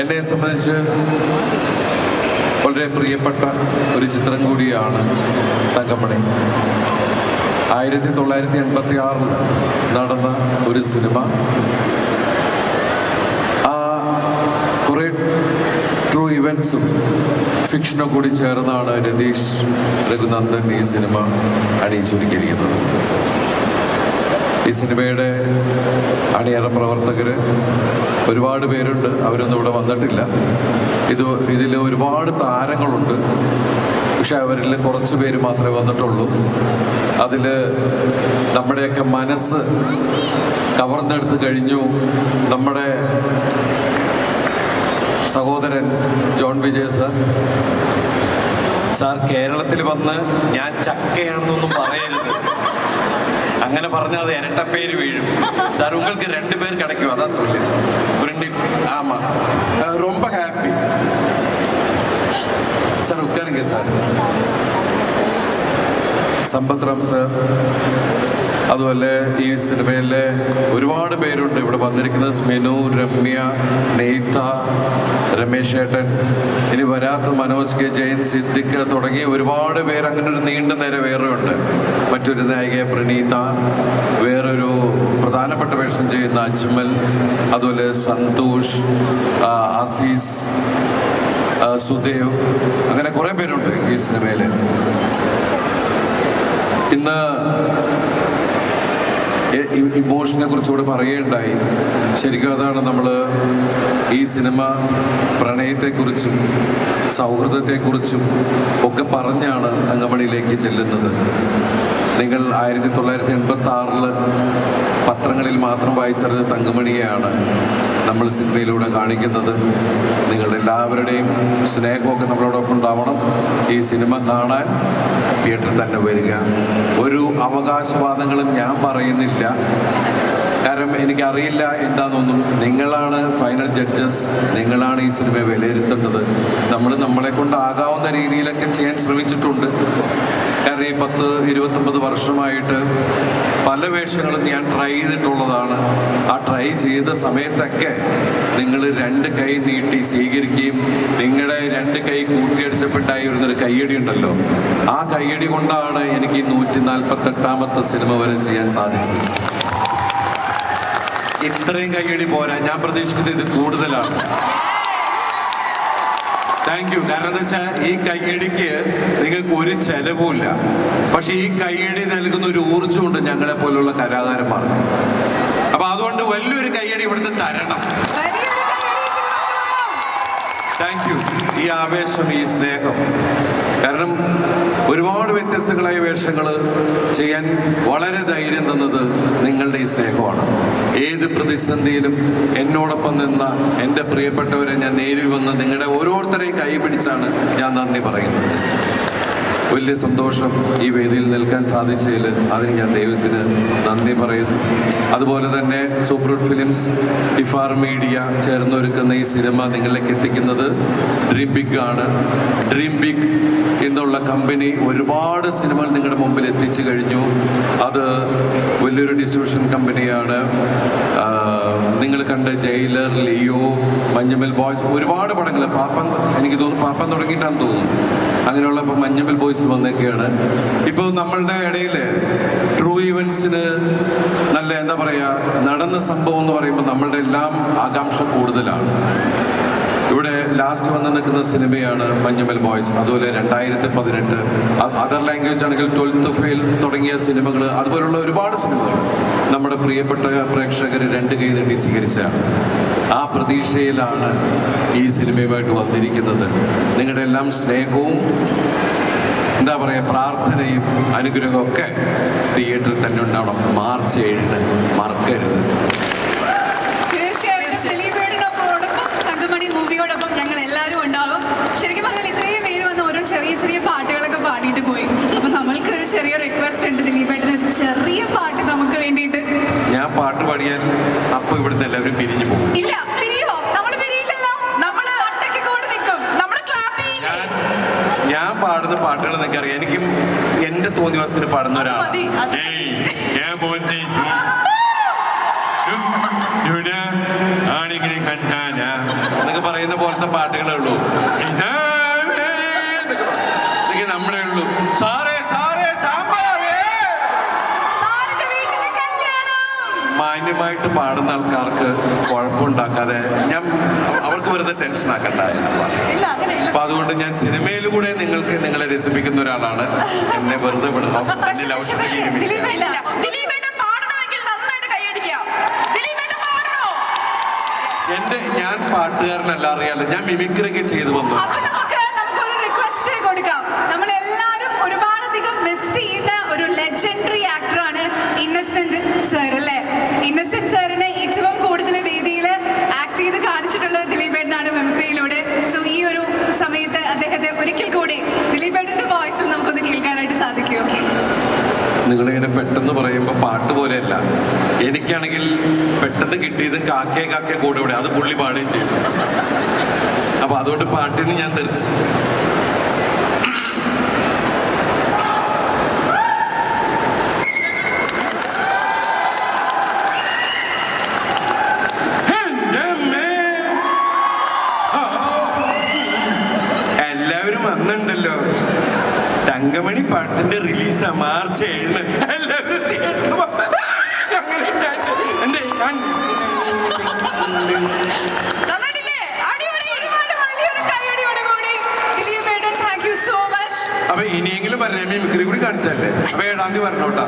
എന്നെ സംബന്ധിച്ച് വളരെ പ്രിയപ്പെട്ട ഒരു ചിത്രം കൂടിയാണ് തങ്കമണി. ആയിരത്തി തൊള്ളായിരത്തി എൺപത്തി ആറിൽ നടന്ന ഒരു സിനിമ. ആ കുറേ ട്രൂ ഇവൻസും ഫിക്ഷനും കൂടി ചേർന്നാണ് രതീഷ് രഘുനന്ദൻ ഈ സിനിമ അണിയിച്ചൊരുക്കിയിരിക്കുന്നത്. ഈ സിനിമയുടെ അണിയറ പ്രവർത്തകർ ഒരുപാട് പേരുണ്ട്. അവരൊന്നും ഇവിടെ വന്നിട്ടില്ല. ഇത് ഇതിൽ ഒരുപാട് താരങ്ങളുണ്ട്. പക്ഷെ അവരിൽ കുറച്ച് പേര് മാത്രമേ വന്നിട്ടുള്ളൂ. അതിൽ നമ്മുടെയൊക്കെ മനസ്സ് കവർന്നെടുത്ത് കഴിഞ്ഞു. നമ്മുടെ സഹോദരൻ ജോൺ വിജയ് സാർ. സാർ കേരളത്തിൽ വന്ന് ഞാൻ ചക്കയാണെന്നൊന്നും പറയരുത്. അങ്ങനെ പറഞ്ഞാൽ അത് ഇരട്ടപ്പേര് വീഴും സാർ உங்களுக்கு ரெண்டு பேர் கிடைக்கும் அதான் சொல்லி ஒரு நிப் ஆமா அஹ், ரொம்ப ஹாப்பி சார் உட்காருங்க சார் സമ്പത് റാം സർ അതുപോലെ ഈ സിനിമയിലെ ഒരുപാട് പേരുണ്ട്. ഇവിടെ വന്നിരിക്കുന്നത് സ്മിനു രമ്യ നെയ്ത്ത രമേശ് ഏട്ടൻ ഇനി വരാത്ത മനോജ് കെ ജയൻ സിദ്ദിഖ് തുടങ്ങി ഒരുപാട് പേര് അങ്ങനെ ഒരു നീണ്ട നേരെ വേറെ ഉണ്ട് മറ്റൊരു നായിക പ്രണീത വേറൊരു പ്രധാനപ്പെട്ട വേഷം ചെയ്യുന്ന അജ്മൽ അതുപോലെ സന്തോഷ് ആസീസ് സുദേവ് അങ്ങനെ കുറേ പേരുണ്ട് ഈ സിനിമയിൽ ഇന്ന് ഇമോഷനെ കുറിച്ചുകൂടെ പറയുകയുണ്ടായി. ശരിക്കും അതാണ് നമ്മൾ ഈ സിനിമ പ്രണയത്തെക്കുറിച്ചും സൗഹൃദത്തെക്കുറിച്ചും ഒക്കെ പറഞ്ഞാണ് അങ്കമണിയിലേക്ക് ചെല്ലുന്നത്. നിങ്ങൾ ആയിരത്തി തൊള്ളായിരത്തി എൺപത്തി ആറിൽ പത്രങ്ങളിൽ മാത്രം വായിച്ചറിഞ്ഞ തങ്കമണിയെയാണ് നമ്മൾ സിനിമയിലൂടെ കാണിക്കുന്നത് നിങ്ങളുടെ എല്ലാവരുടെയും സ്നേഹമൊക്കെ നമ്മളോടൊപ്പം ഉണ്ടാവണം. ഈ സിനിമ കാണാൻ തിയേറ്ററിൽ തന്നെ വരിക. ഒരു അവകാശവാദങ്ങളും ഞാൻ പറയുന്നില്ല. കാരണം എനിക്കറിയില്ല എന്താണെന്നൊന്നും നിങ്ങളാണ് ഫൈനൽ ജഡ്ജസ് നിങ്ങളാണ് ഈ സിനിമയെ വിലയിരുത്തേണ്ടത്. നമ്മൾ നമ്മളെ കൊണ്ടാകാവുന്ന രീതിയിലൊക്കെ ചെയ്യാൻ ശ്രമിച്ചിട്ടുണ്ട്. ഈ പത്ത് ഇരുപത്തൊമ്പത് വർഷമായിട്ട് പല വേഷങ്ങളും ഞാൻ ട്രൈ ചെയ്തിട്ടുള്ളതാണ്. ആ ട്രൈ ചെയ്ത സമയത്തൊക്കെ നിങ്ങൾ രണ്ട് കൈ നീട്ടി സ്വീകരിക്കുകയും നിങ്ങളുടെ രണ്ട് കൈ കൂട്ടിയടിച്ചപ്പെട്ടായി വരുന്നൊരു കയ്യടി ഉണ്ടല്ലോ. ആ കയ്യടി കൊണ്ടാണ് എനിക്ക് നൂറ്റി നാൽപ്പത്തെട്ടാമത്തെ സിനിമ വരെ ചെയ്യാൻ സാധിച്ചത്. ഇത്രയും കയ്യടി പോരാ. ഞാൻ പ്രതീക്ഷിക്കുന്നത് ഇത് കൂടുതലാണ്. താങ്ക് യു കാരണം എന്താ വെച്ചാൽ ഈ കയ്യടിക്ക് നിങ്ങൾക്ക് ഒരു ചെലവുമില്ല. പക്ഷെ ഈ കയ്യടി നൽകുന്ന ഒരു ഊർജമുണ്ട് ഞങ്ങളെ പോലുള്ള കലാകാരന്മാർക്ക്. അപ്പൊ അതുകൊണ്ട് വലിയൊരു കയ്യടി ഇവിടുന്ന് തരണം. താങ്ക് യു ഈ ആവേശം ഈ സ്നേഹം. കാരണം ഒരുപാട് വ്യത്യസ്തങ്ങളായ വേഷങ്ങൾ ചെയ്യാൻ വളരെ ധൈര്യം തന്നത് നിങ്ങളുടെ ഈ സ്നേഹമാണ്. ഏത് പ്രതിസന്ധിയിലും എന്നോടൊപ്പം നിന്ന എന്റെ പ്രിയപ്പെട്ടവരെ ഞാൻ നേരിൽ വന്ന് നിങ്ങളുടെ ഓരോരുത്തരെയും കൈപിടിച്ചാണ് ഞാൻ നന്ദി പറയുന്നത്. വലിയ സന്തോഷം ഈ വേദിയിൽ നിൽക്കാൻ സാധിച്ചതിൽ അതിന് ഞാൻ ദൈവത്തിന് നന്ദി പറയുന്നു. അതുപോലെ തന്നെ സൂപ്രൂട്ട് ഫിലിംസ് ഇഫാർ മീഡിയ ചേർന്നൊരുക്കുന്ന ഈ സിനിമ നിങ്ങളിലേക്ക് എത്തിക്കുന്നത് ഡ്രീം ബിഗ് ആണ്. ഡ്രീം ബിഗ് എന്നുള്ള കമ്പനി ഒരുപാട് സിനിമകൾ നിങ്ങളുടെ മുമ്പിൽ എത്തിച്ചു കഴിഞ്ഞു. അത് വലിയൊരു ഡിസ്ട്രിബ്യൂഷൻ കമ്പനിയാണ് നിങ്ങൾ കണ്ട ജയിലർ ലിയോ മഞ്ഞമ്മൽ ബോയ്സ് ഒരുപാട് പടങ്ങൾ. പാപ്പൻ എനിക്ക് തോന്നുന്നു പാപ്പൻ തുടങ്ങിയിട്ടാണെന്ന് തോന്നുന്നു. അങ്ങനെയുള്ള ഇപ്പോൾ മഞ്ഞമ്മൽ ബോയ്സ് വന്നൊക്കെയാണ്. ഇപ്പോൾ നമ്മളുടെ ഇടയിൽ ട്രൂ ഇവൻസിന് നല്ല എന്താ പറയുക നടന്ന സംഭവം എന്ന് പറയുമ്പോൾ നമ്മളുടെ എല്ലാം ആകാംക്ഷ കൂടുതലാണ്. ലാസ്റ്റ് വന്ന് നിൽക്കുന്ന സിനിമയാണ് മഞ്ഞുമൽ ബോയ്സ്. അതുപോലെ രണ്ടായിരത്തി പതിനെട്ട് അതർ ലാംഗ്വേജ് ആണെങ്കിൽ ട്വൽത്ത് ഫെയിൽ തുടങ്ങിയ സിനിമകൾ അതുപോലുള്ള ഒരുപാട് സിനിമകൾ നമ്മുടെ പ്രിയപ്പെട്ട പ്രേക്ഷകർ രണ്ട് കൈ നീട്ടി സ്വീകരിച്ചാണ് ആ പ്രതീക്ഷയിലാണ് ഈ സിനിമയുമായിട്ട് വന്നിരിക്കുന്നത്. നിങ്ങളുടെ എല്ലാം സ്നേഹവും എന്താ പറയുക പ്രാർത്ഥനയും അനുഗ്രഹവും ഒക്കെ തിയേറ്ററിൽ തന്നെ ഉണ്ടാവണം. മാർച്ച് ഏഴിന് മറക്കരുത്. ദിലീപേട്ടന് ചെറിയ പാട്ട് നമുക്ക് വേണ്ടിയിട്ട്. ഞാൻ പാട്ട് പാടിയാൽ അപ്പോൾ ഇവിടുന്ന് എല്ലാവരും പിരിഞ്ഞു പോകും. ഇല്ല പിരിയോ? നമ്മൾ പിരിയില്ലല്ലോ. നമ്മൾ ഒറ്റയ്ക്ക് കൂടി നിൽക്കും. നമ്മൾ ക്ലാപ്പ് ഞാൻ ഞാൻ പാടുന്ന പാട്ടുകൾ എന്നൊക്കെ അറിയാം എനിക്കും എന്റെ തോന്നിവാസത്തിന് പാടുന്ന ഒരാളാണ്. മതി, അത് ഏയ്, ഞാൻ ആണിങ്ങനെ കണ്ടാന. എന്നൊക്കെ പറയുന്ന പോലത്തെ പാട്ടുകളേ ഉള്ളൂ. ഇതൊക്കെ മാന്യമായിട്ട് പാടുന്ന ആൾക്കാർക്ക് കുഴപ്പമുണ്ടാക്കാതെ ഞാൻ അവർക്ക് വെറുതെ ടെൻഷൻ ആക്കണ്ട എന്ന് പറഞ്ഞു. അപ്പൊ അതുകൊണ്ട് ഞാൻ സിനിമയിലൂടെ നിങ്ങൾക്ക് നിങ്ങളെ രസിപ്പിക്കുന്ന ഒരാളാണ്. എന്നെ വെറുതെ വിടണം. എന്റെ ഞാൻ പാട്ടുകാരനല്ല അറിയാലോ. ഞാൻ മിമിക്രിയൊക്കെ ചെയ്തു വന്നു. ഒരുപാടധികം മിസ് ചെയ്യുന്ന ഒരു ലെജൻഡറി ആക്ടറാണ് ഇന്നസെന്റ് സർ നിങ്ങളിങ്ങനെ പെട്ടെന്ന് പറയുമ്പോൾ പാട്ട് പോലെയല്ല. എനിക്കാണെങ്കിൽ പെട്ടെന്ന് കിട്ടിയത് കാക്കേ കാക്കേ കൂടെ അത് പുള്ളി പാടുകയും ചെയ്തു അപ്പൊ അതുകൊണ്ട് പാട്ടിൽ നിന്ന് ഞാൻ തെറിച്ചു. തങ്കമണി പാട്ടിന്റെ റിലീസാ മാർച്ച് ഏഴിന്. എല്ലാവരും തിയേറ്ററിൽ എന്റെ ഞാൻ അപ്പൊ ഇനിയെങ്കിലും പറഞ്ഞ മിമിക്രി കൂടി കാണിച്ചല്ലേ അപ്പൊ ഏഴാം തീയതി പറഞ്ഞോട്ടാ.